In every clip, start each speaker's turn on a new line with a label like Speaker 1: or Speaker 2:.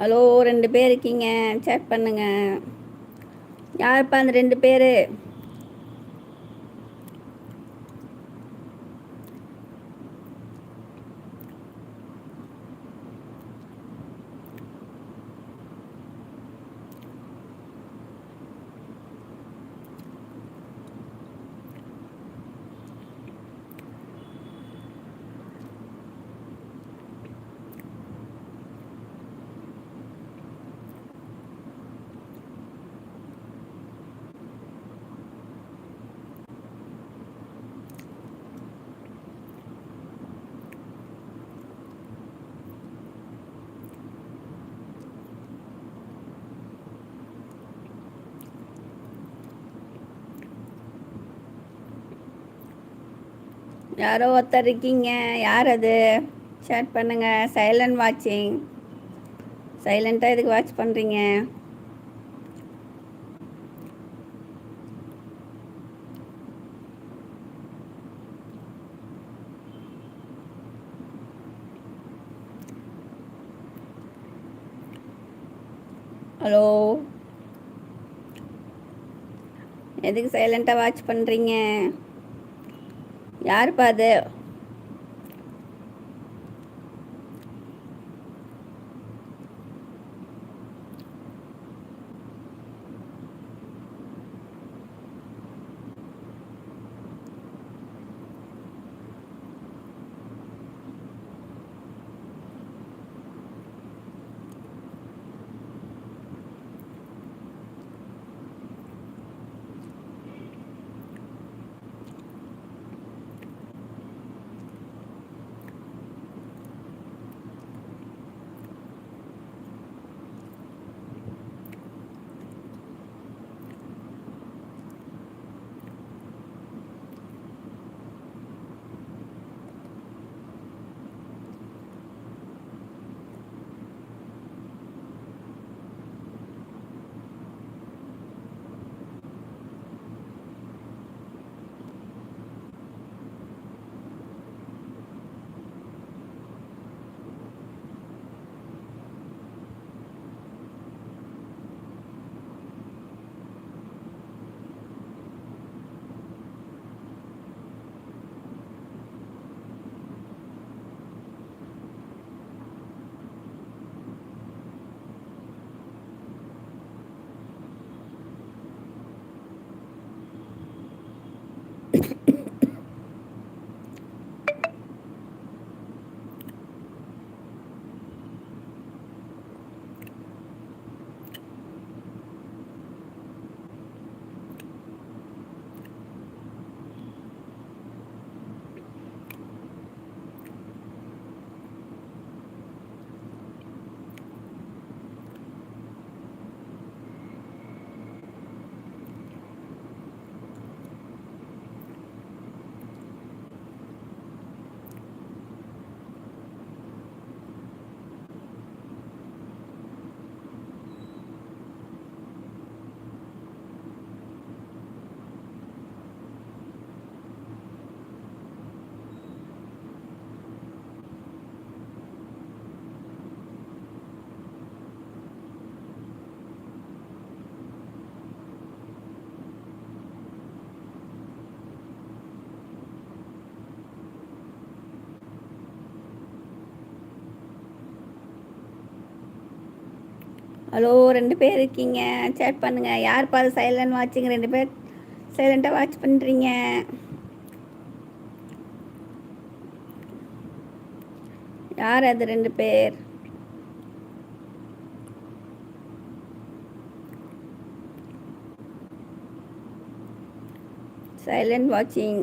Speaker 1: hello ரெண்டு பேர் இருக்கீங்க சேட் பண்ணுங்கள் யாருப்பா அந்த ரெண்டு பேர் யாரோ ஒருத்தர் இருக்கீங்க யார் அது ஷேர் பண்ணுங்க சைலண்ட் வாட்சிங் சைலண்ட்டாக இதுக்கு வாட்ச் பண்ணுறீங்க ஹலோ எதுக்கு சைலண்ட்டாக வாட்ச் பண்ணுறீங்க ત્યારબાદ ஹலோ ரெண்டு பேர் இருக்கீங்க சேட் பண்ணுங்கள் யார் பாரு சைலண்ட் வாட்சிங்க ரெண்டு பேர் சைலண்டாக வாட்ச் பண்ணுறீங்க யார் அது ரெண்டு பேர் சைலண்ட் வாட்சிங்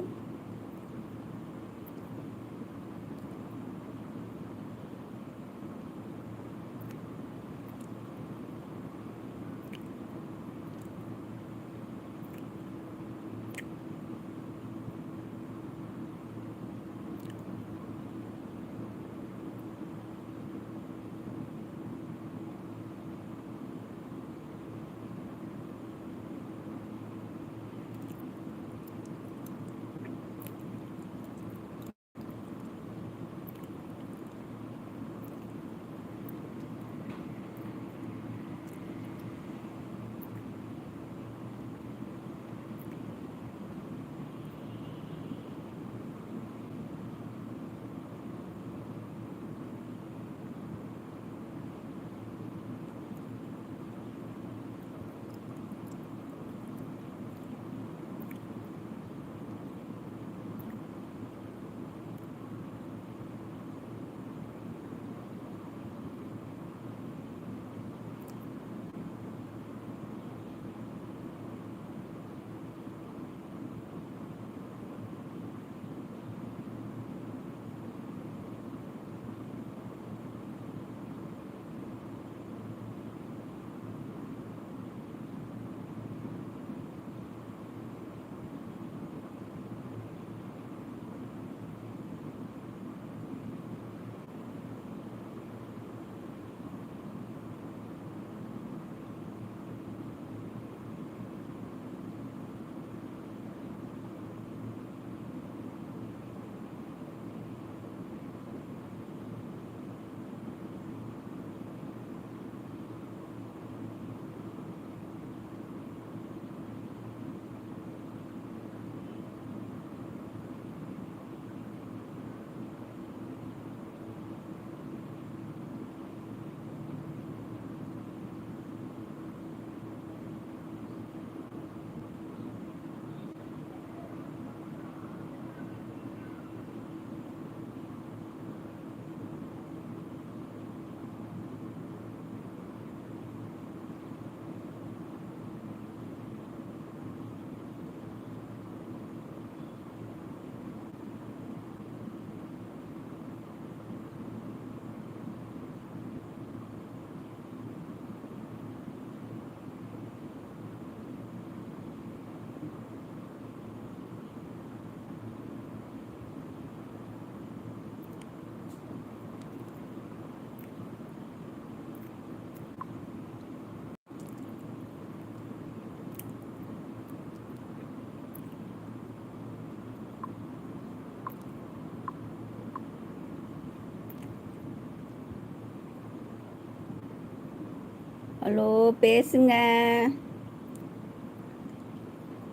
Speaker 1: ஹலோ பேசுங்க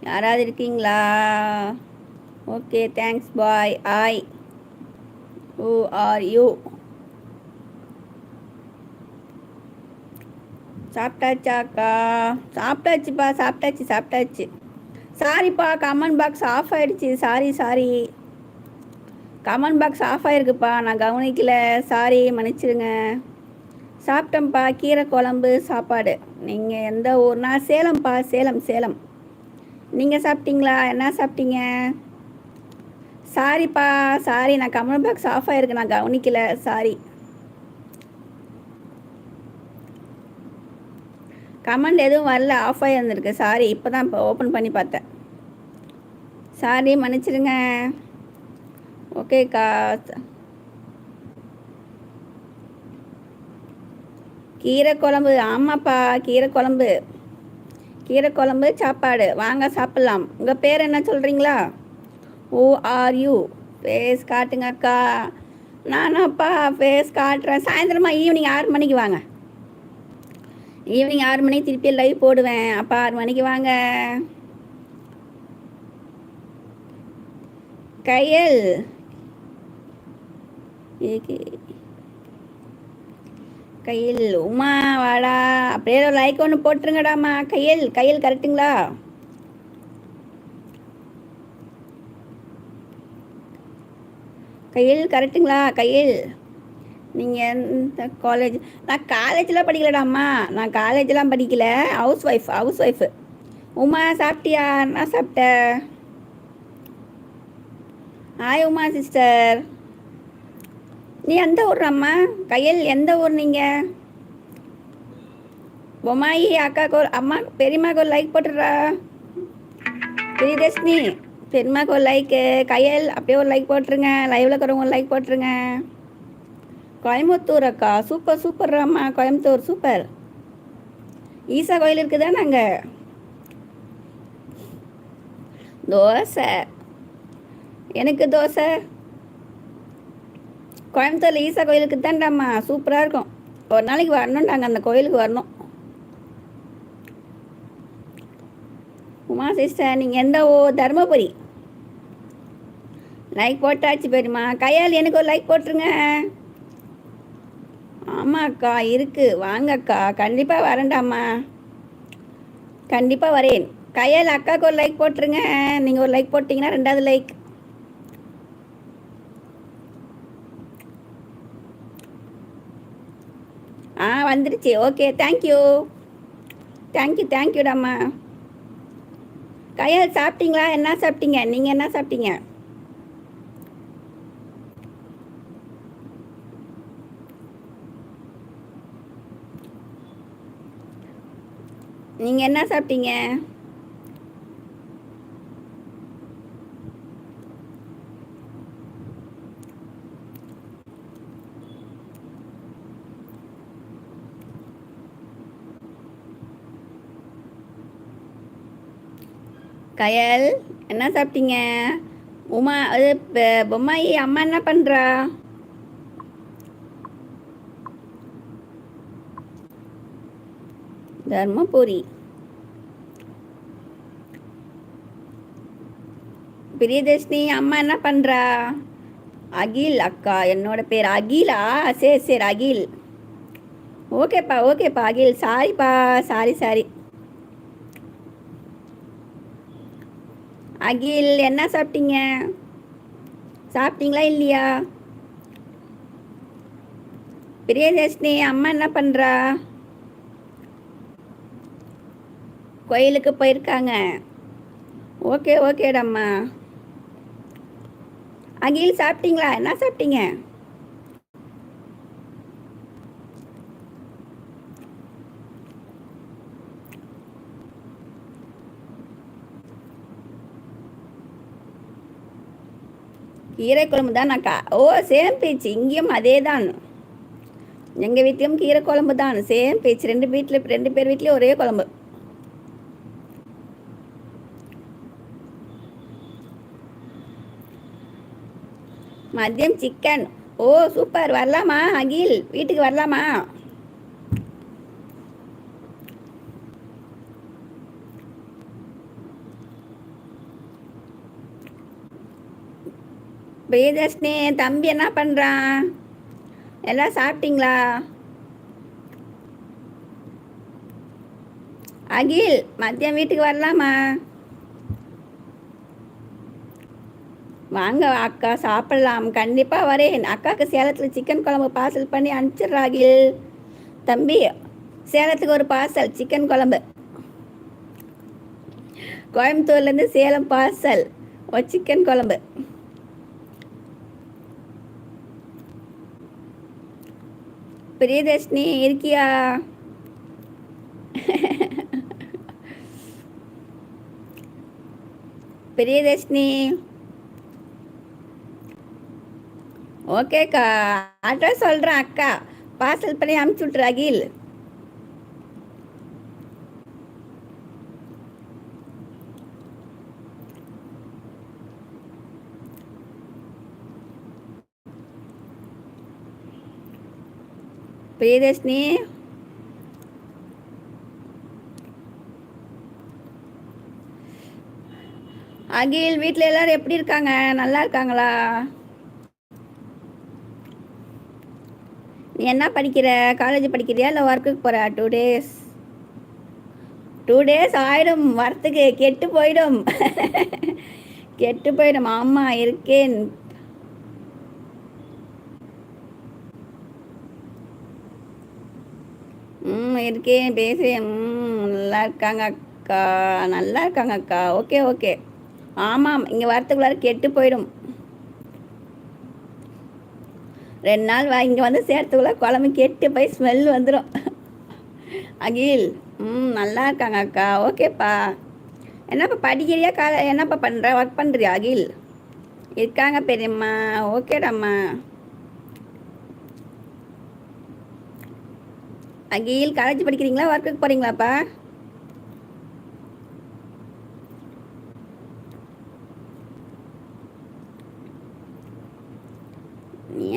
Speaker 1: யாராவது இருக்கீங்களா ஓகே தேங்க்ஸ் பாய் ஆய் ஓ ஆர் யூ சாப்பிட்டாச்சாக்கா சாப்பிட்டாச்சுப்பா சாப்பிட்டாச்சு சாப்பிட்டாச்சு சாரிப்பா கமெண்ட் பாக்ஸ் ஆஃப் ஆயிடுச்சு sorry sorry comment box off ஆயிருக்குப்பா நான் கவனிக்கல சாரி மன்னிச்சிருங்க சாப்பிட்டோம்ப்பா கீரை குழம்பு சாப்பாடு நீங்கள் எந்த ஊர்னா சேலம்ப்பா சேலம் சேலம் நீங்கள் சாப்பிட்டீங்களா என்ன சாப்பிட்டீங்க சாரிப்பா சாரி நான் கமல் பாக்ஸ் ஆஃப் ஆகிருக்கு நான் கவனிக்கல சாரி கமெண்ட் எதுவும் வரல ஆஃப் ஆகி இருந்திருக்கு சாரி இப்போ தான் இப்போ ஓப்பன் பண்ணி பார்த்தேன் சாரி மன்னிச்சிடுங்க ஓகேக்கா கீரை குழம்பு ஆமாப்பா கீரை குழம்பு கீரை குழம்பு சாப்பாடு வாங்க சாப்பிட்லாம் உங்கள் பேர் என்ன சொல்கிறீங்களா ஓ ஆர் யூ ஃபேஸ் காட்டுங்க அக்கா நானாப்பா ஃபேஸ் காட்டுறேன் சாயந்தரமாக ஈவினிங் ஆறு மணிக்கு வாங்க ஈவினிங் ஆறு மணிக்கு திருப்பி லைவ் போடுவேன் அப்பா ஆறு மணிக்கு வாங்க கையல் கையில் உமா வாடா அப்படியே ஒரு லைக் ஒன்று போட்டுருங்கடாமா கையில் கையில் கரெக்டுங்களா கையில் கரெக்டுங்களா கையில் நீங்கள் எந்த காலேஜ் நான் காலேஜெலாம் படிக்கலடாம்மா நான் காலேஜெலாம் படிக்கல house wife house wife Uma சாப்பிட்டியா நான் சாப்பிட்டேன் ஹாய் உமா சிஸ்டர் நீ எந்த ஊர் அம்மா கையல் எந்த ஊர் நீங்கள் பொமாயி அக்கா ஒரு அம்மா பெரியம்மாக்கு ஒரு லைக் போட்டுடுறா பிரியதர்ஷினி பெரியம்மாக்கு ஒரு லைக்கு கையல் அப்படியே ஒரு லைக் போட்டுருங்க லைவ்ல இருக்கிறவங்க ஒரு லைக் போட்டுருங்க கோயம்புத்தூர் அக்கா சூப்பர் சூப்பர் அம்மா கோயம்புத்தூர் சூப்பர் ஈசா கோயில் இருக்குதா நாங்கள் தோசை எனக்கு தோசை கோயம்புத்தூரில் ஈசா கோயிலுக்கு தான்டாம்மா சூப்பராக இருக்கும் ஒரு நாளைக்கு வரணும்டாங்க அந்த கோயிலுக்கு வரணும் உமா சிஸ்டர் நீங்கள் எந்த ஓ தருமபுரி லைக் போட்டாச்சு பெரியம்மா கையால் எனக்கு ஒரு லைக் போட்டுருங்க ஆமாக்கா இருக்குது வாங்கக்கா கண்டிப்பாக வரேன்டாம்மா கண்டிப்பாக வரேன் கையால் அக்காவுக்கு ஒரு லைக் போட்டுருங்க நீங்கள் ஒரு லைக் போட்டிங்கன்னா ரெண்டாவது லைக் வந்துருச்சு ஓகே தேங்க்யூ தேங்க்யூ தேங்க்யூடாம்மா கையால் சாப்பிட்டீங்களா என்ன சாப்பிட்டீங்க நீங்கள் என்ன சாப்பிட்டீங்க நீங்கள் என்ன சாப்பிட்டீங்க கயல் என்ன சாப்பிட்டீங்க உமா அது பொம்மாயி அம்மா என்ன பண்ணுறா தர்மபுரி பிரியதர்ஷினி அம்மா என்ன பண்ணுறா அகில் அக்கா என்னோட பேர் அகிலா சரி சரி அகில் ஓகேப்பா ஓகேப்பா அகில் சாரிப்பா சாரி சாரி அகில் என்ன சாப்பிட்டீங்க சாப்பிட்டீங்களா இல்லையா பிரியதர்ஷினி அம்மா என்ன பண்ணுறா கோயிலுக்கு போயிருக்காங்க ஓகே ஓகேடம்மா அகில் சாப்பிட்டீங்களா என்ன சாப்பிட்டீங்க கீரை குழம்பு தான் நான் கா ஓ சேம் பேச்சு இங்கேயும் அதே தான் எங்கள் வீட்லேயும் கீரை குழம்பு தான் சேம் பேச்சு ரெண்டு வீட்டில் ரெண்டு பேர் வீட்லேயும் ஒரே குழம்பு மதியம் சிக்கன் ஓ சூப்பர் வரலாமா அகில் வீட்டுக்கு வரலாமா பிரியதர்ஷினி தம்பி என்ன பண்ணுறான் எல்லாம் சாப்பிட்டீங்களா அகில் மதியம் வீட்டுக்கு வரலாமா வாங்க அக்கா சாப்பிட்லாம் கண்டிப்பாக வரேன் அக்காவுக்கு சேலத்தில் சிக்கன் குழம்பு பார்சல் பண்ணி அனுப்பிச்சிட்றா அகில் தம்பி சேலத்துக்கு ஒரு பார்சல் சிக்கன் குழம்பு கோயம்புத்தூர்லேருந்து சேலம் பார்சல் ஒரு சிக்கன் குழம்பு பிரியதர்ஷினி இருக்கியா பிரியதர்ஷினி ஓகேக்கா அட்ரஸ் சொல்கிறேன் அக்கா பார்சல் பண்ணி அமுச்சு விட்ரு அகில் பிரியதர்ஷினி அகில் வீட்டில் எல்லாரும் எப்படி இருக்காங்க நல்லா இருக்காங்களா நீ என்ன படிக்கிற காலேஜ் படிக்கிறியா இல்லை ஒர்க்குக்கு போகிற டூ டேஸ் டூ டேஸ் ஆயிடும் வரத்துக்கு கெட்டு போயிடும் கெட்டு போயிடும் ஆமாம் இருக்கேன் இருக்கேன் பேசுகிறேன் நல்லா இருக்காங்க அக்கா நல்லா இருக்காங்க அக்கா ஓகே ஓகே ஆமாம் இங்கே வரத்துக்குள்ளார கெட்டு போயிடும் ரெண்டு நாள் வா இங்கே வந்து சேர்த்துக்குள்ள குழம்பு கெட்டு போய் ஸ்மெல் வந்துடும் அகில் ம் நல்லா இருக்காங்க அக்கா ஓகேப்பா என்னப்பா படிக்கிறியா கா என்னப்பா பண்ணுற ஒர்க் பண்ணுறியா அகில் இருக்காங்க பெரியம்மா ஓகேடாம்மா அகில் காலேஜ் படிக்கிறீங்களா ஒர்க்குக்கு போகிறீங்களாப்பா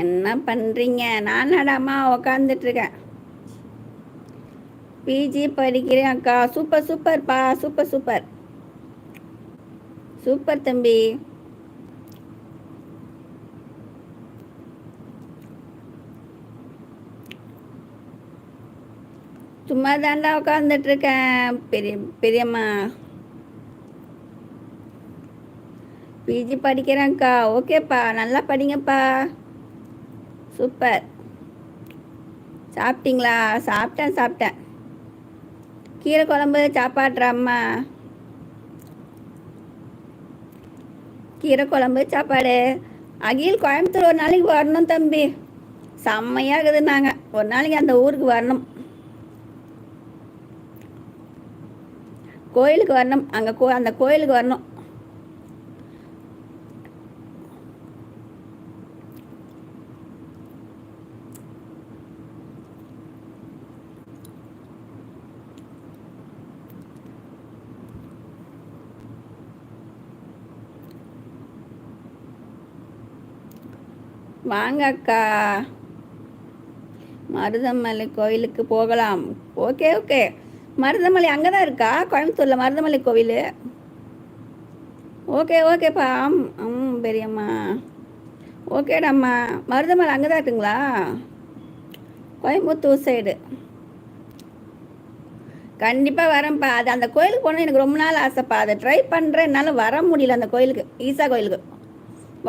Speaker 1: என்ன பண்ணுறீங்க நானாடாமா உக்காந்துட்ருக்கேன் பிஜி படிக்கிறேன் அக்கா சூப்பர் சூப்பர்ப்பா சூப்பர் சூப்பர் சூப்பர் தம்பி சும்மா தாண்டா உட்காந்துட்டு இருக்கேன் பெரிய பெரியம்மா பிஜி படிக்கிறேன்க்கா ஓகேப்பா நல்லா படிங்கப்பா சூப்பர் சாப்பிட்டீங்களா சாப்பிட்டேன் சாப்பிட்டேன் கீரை குழம்பு சாப்பாடுற அம்மா கீரை குழம்பு சாப்பாடு அகில் கோயம்புத்தூர் ஒரு நாளைக்கு வரணும் தம்பி செம்மையாக நாங்கள் ஒரு நாளைக்கு அந்த ஊருக்கு வரணும் கோயிலுக்கு வரணும் அங்கே கோ அந்த கோயிலுக்கு வரணும் வாங்க அக்கா மருதமலை கோயிலுக்கு போகலாம் ஓகே ஓகே மருதமலை அங்கே தான் இருக்கா கோயம்புத்தூரில் மருதமலை கோவில் ஓகே ஓகேப்பா ஆம் ஆம் பெரியம்மா ஓகேடாம்மா மருதமலை அங்கே தான் இருக்குங்களா கோயம்புத்தூர் சைடு கண்டிப்பாக வரேன்ப்பா அது அந்த கோயிலுக்கு போனால் எனக்கு ரொம்ப நாள் ஆசைப்பா அதை ட்ரை பண்ணுறேன் என்னால் வர முடியல அந்த கோயிலுக்கு ஈசா கோயிலுக்கு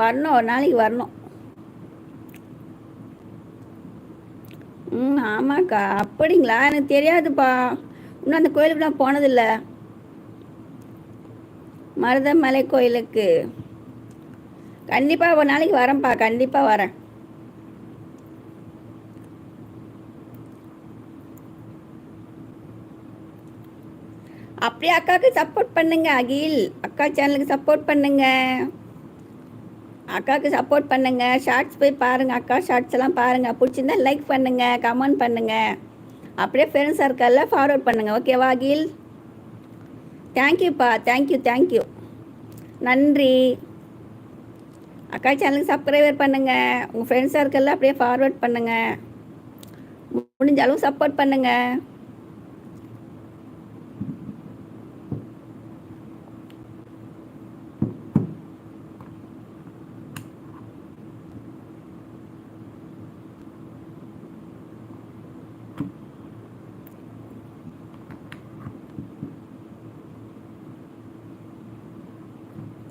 Speaker 1: வரணும் ஒரு நாளைக்கு வரணும் ம் ஆமாக்கா அப்படிங்களா எனக்கு தெரியாதுப்பா இன்னும் அந்த கோயிலுக்கு நான் போனதில்லை மருதமலை கோயிலுக்கு கண்டிப்பாக ஒரு நாளைக்கு வரேன்ப்பா கண்டிப்பாக வரேன் அப்படியே அக்காவுக்கு சப்போர்ட் பண்ணுங்க அகில் அக்கா சேனலுக்கு சப்போர்ட் பண்ணுங்க அக்காவுக்கு சப்போர்ட் பண்ணுங்க ஷார்ட்ஸ் போய் பாருங்க அக்கா ஷார்ட்ஸ் எல்லாம் பாருங்க பிடிச்சிருந்தா லைக் பண்ணுங்க கமெண்ட் பண்ணுங்க அப்படியே ஃப்ரெண்ட் சர்க்கிளில் ஃபார்வர்ட் பண்ணுங்கள் ஓகேவா அகில் தேங்க்யூப்பா தேங்க்யூ தேங்க்யூ நன்றி அக்கா சேனலுக்கு சப்ஸ்கிரைபர் பண்ணுங்கள் உங்கள் ஃப்ரெண்ட்ஸ் சர்க்கிளில் அப்படியே ஃபார்வர்ட் பண்ணுங்கள் முடிஞ்ச அளவு சப்போர்ட் பண்ணுங்கள்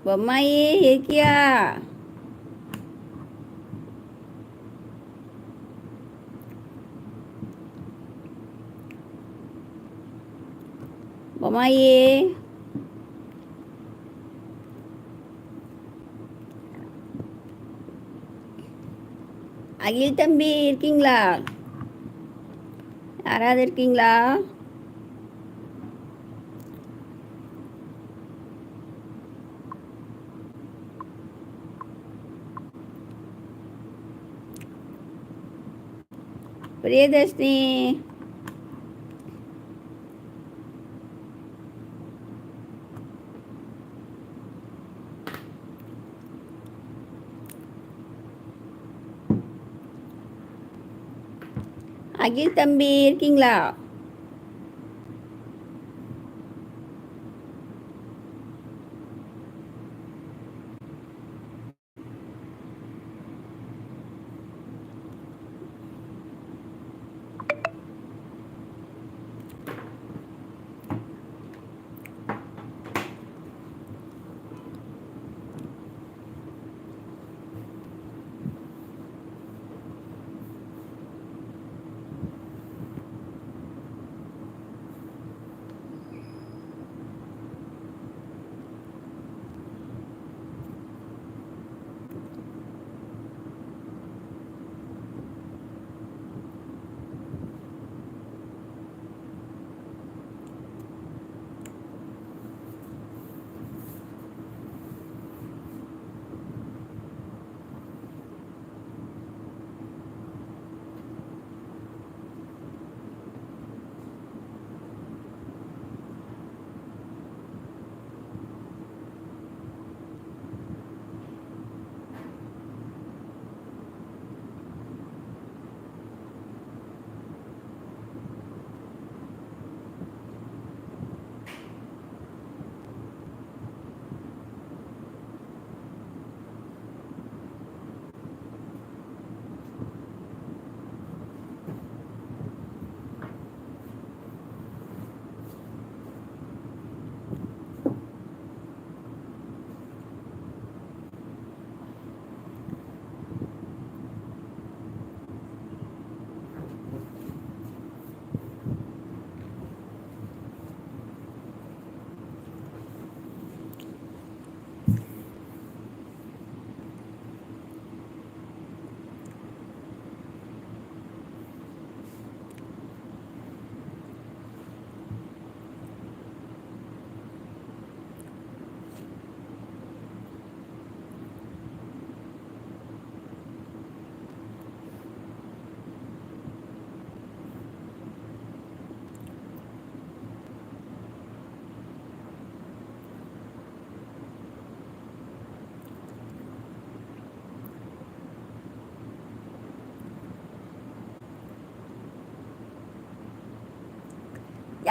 Speaker 1: பொம்மாயி இருக்கியா பொம்மாயி அகில் தம்பி இருக்கீங்களா யாராவது இருக்கீங்களா பிரியதர்ஷினி அகில் தம்பி இருக்கீங்களா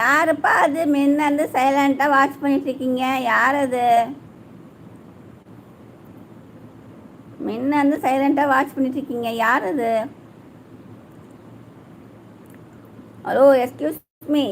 Speaker 1: யாருப்பா அது முன்னேருந்து சைலண்டாக வாட்ச் இருக்கீங்க யார் அது வந்து சைலண்டாக வாட்ச் பண்ணிட்டு இருக்கீங்க யார் அது hello excuse me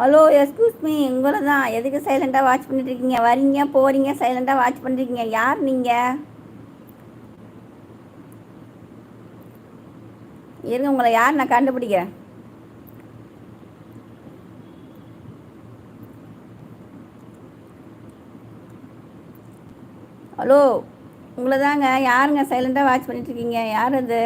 Speaker 1: hello excuse me உங்களை தான் எதுக்கு சைலண்ட்டாக வாட்ச் பண்ணிட்டுருக்கீங்க வரீங்க போகிறீங்க சைலண்ட்டாக வாட்ச் பண்ணிருக்கீங்க யார் நீங்கள் இருங்க உங்களை யார் நான் கண்டுபிடிக்கிறேன் ஹலோ உங்களை தாங்க யாருங்க சைலண்ட்டாக வாட்ச் பண்ணிட்டுருக்கீங்க யார் அது